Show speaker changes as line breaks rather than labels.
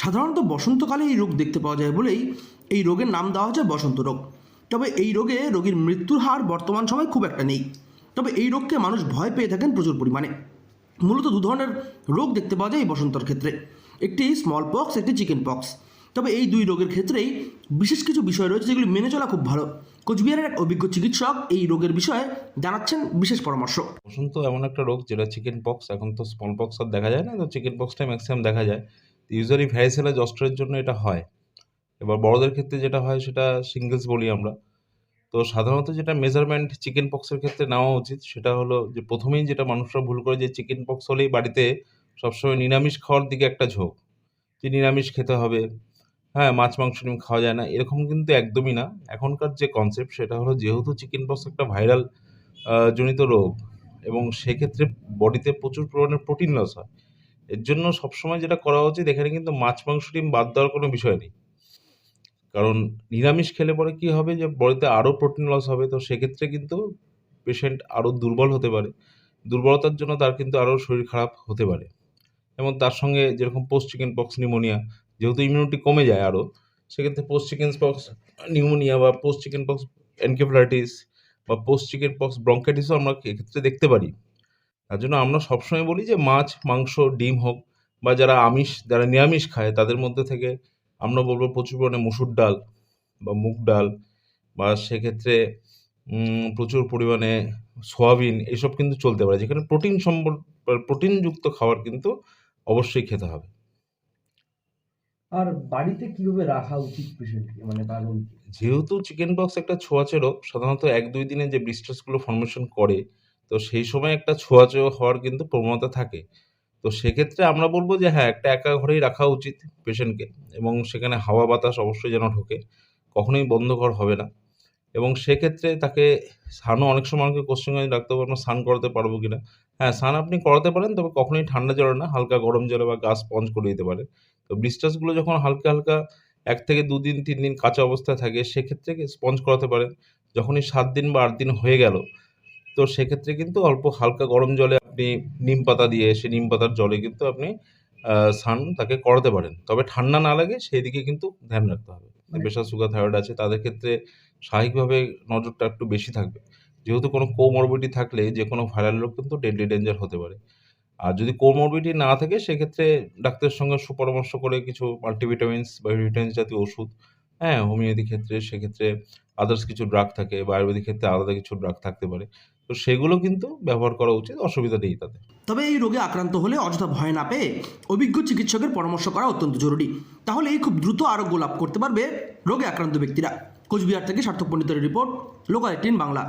সাধারণত বসন্তকালে এই রোগ দেখতে পাওয়া যায় বলেই এই রোগের নাম দেওয়া হচ্ছে বসন্ত রোগ। তবে এই রোগে রোগীর মৃত্যুর হার বর্তমান সময় খুব একটা নেই। তবে এই রোগকে মানুষ ভয় পেয়ে থাকেন প্রচুর পরিমাণে। মূলত দু ধরনের রোগ দেখতে পাওয়া যায় এই বসন্তর ক্ষেত্রে। একটি স্মল পক্স একটি চিকেন পক্স তবে এই দুই রোগের ক্ষেত্রেই বিশেষ কিছু বিষয় রয়েছে যেগুলি মেনে চলা খুব ভালো। কোচবিহারের এক অভিজ্ঞ চিকিৎসক এই রোগের বিষয়ে জানাচ্ছেন বিশেষ পরামর্শ।
বসন্ত এমন একটা রোগ যেটা চিকেন পক্স এখন তো স্মল পক্স আর দেখা যায় না, তো চিকেন পক্সটাই ম্যাক্সিমাম দেখা যায়। ইউজুয়ালি ভ্যারিসেলা জস্টরের জন্য এটা হয়। এবার বড়দের ক্ষেত্রে যেটা হয়, সেটা সিঙ্গেলস বলি আমরা। তো সাধারণত যেটা মেজারমেন্ট চিকেন পক্সের ক্ষেত্রে নেওয়া উচিত, সেটা হলো যে প্রথমেই যেটা মানুষরা ভুল করে যে চিকেন পক্স হলেই বাড়িতে সবসময় নিরামিষ খাওয়ার দিকে একটা ঝোঁক। যে নিরামিষ খেতে হবে হ্যাঁ মাছ, মাংস ডিম খাওয়া যায় না, এরকম কিন্তু একদমই না। এখনকার যে কনসেপ্ট সেটা হলো যেহেতু চিকেন পক্স একটা ভাইরাল জনিত রোগ, এবং সেক্ষেত্রে বডিতে প্রচুর পরিমাণে প্রোটিন লস হয় এর জন্য সবসময় যেটা করা উচিত, এখানে কিন্তু মাছ, মাংস, ডিম বাদ দেওয়ার কোনো বিষয় নেই। কারণ নিরামিষ খেলে পরে কি হবে যে, বডিতে আরও প্রোটিন লস হবে, তো সেক্ষেত্রে কিন্তু পেশেন্ট আরও দুর্বল হতে পারে। দুর্বলতার জন্য তার কিন্তু আরও শরীর খারাপ হতে পারে। এবং তার সঙ্গে যেরকম পোস্ট চিকেন পক্স নিউমোনিয়া যেহেতু ইমিউনিটি কমে যায় আরও, সেক্ষেত্রে পোস্ট চিকেন পক্স নিউমোনিয়া বা পোস্ট চিকেন পক্স এনকেফ্লাইটিস বা পোস্ট চিকেন পক্স ব্রঙ্কাইটিসও আমরা এক্ষেত্রে দেখতে পারি। তার জন্য আমরা সবসময় বলি যে মাছ মাংস ডিম হোক বা যারা আমিষ যারা নিরামিষ খায় তাদের মধ্যে থেকে আমরা বলব প্রচুর পরিমাণে মুসুর ডাল বা মুগ ডাল বা সেক্ষেত্রে প্রচুর পরিমাণে সোয়াবিন এসব কিন্তু চলতে পারে। যেখানে প্রোটিন সম্বল প্রোটিনযুক্ত খাবার কিন্তু অবশ্যই খেতে হবে।
আর বাড়িতে কীভাবে রাখা উচিত পেশেন্টকে মানে
যেহেতু চিকেন বক্স একটা ছোঁয়াচে রোগ সাধারণত এক দুই দিনে যে ব্লিস্টার্সগুলো ফর্মেশন করে তো সেই সময় একটা ছোঁয়াচে হওয়ার কিন্তু প্রবণতা থাকে। তো সেক্ষেত্রে আমরা বলব যে হ্যাঁ একটা একা ঘরেই রাখা উচিত পেশেন্টকে এবং সেখানে হাওয়া বাতাস অবশ্যই যেন ঢোকে, কখনোই বন্ধ ঘর হবে না। এবং সেক্ষেত্রে তাকে স্নানও অনেক সময় আমাকে কোশ্চেন করে ডাক্তারবাবু, আমরা স্নান করাতে পারব কিনা হ্যাঁ স্নান আপনি করাতে পারেন, তবে কখনোই ঠান্ডা জলে না, হালকা গরম জলে বা গাছ স্পঞ্জ করে দিতে পারে। তো ব্লিস্টার্সগুলো যখন হালকা হালকা এক থেকে দুদিন তিন দিন কাঁচা অবস্থায় থাকে, সেক্ষেত্রে স্পঞ্জ করাতে পারেন। যখনই সাত দিন বা আট দিন হয়ে গেল তো সেক্ষেত্রে কিন্তু অল্প হালকা গরম জলে আপনি নিম পাতা দিয়ে সে নিম পাতার জলে কিন্তু আপনি স্নান তাকে করাতে পারেন। তবে ঠান্ডা না লাগে সেই দিকে কিন্তু ধ্যান রাখতে হবে। প্রেশার সুগার থাইরয়েড আছে তাদের ক্ষেত্রে স্বাভাবিকভাবে নজরটা একটু বেশি থাকবে। যেহেতু কোনো কোমরবিটি থাকলে যে কোনো ভাইরাল রোগ কিন্তু ডেডলি ডেঞ্জার হতে পারে। আর যদি কোমরবিটি না থাকে সেক্ষেত্রে ডাক্তারের সঙ্গে সুপরামর্শ করে কিছু মাল্টিভিটামিনস বা ভিটামিনস জাতীয় ওষুধ হ্যাঁ হোমিওপ্যাথি ক্ষেত্রে সেক্ষেত্রে আদার্স কিছু ড্রাগ থাকে বা আয়ুর্বেদিক ক্ষেত্রে আলাদা কিছু ড্রাগ থাকতে পারে। তো সেগুলো কিন্তু ব্যবহার করা উচিত, অসুবিধা নেই তাতে।
তবে এই রোগে আক্রান্ত হলে অযথা ভয় না পেয়ে অভিজ্ঞ চিকিৎসকের পরামর্শ করা অত্যন্ত জরুরি। তাহলে এই খুব দ্রুত আরোগ্য লাভ করতে পারবে রোগে আক্রান্ত ব্যক্তিরা। কোচবিহার থেকে সার্থক পণ্ডিতের রিপোর্ট, লোকাল এইটিন বাংলা।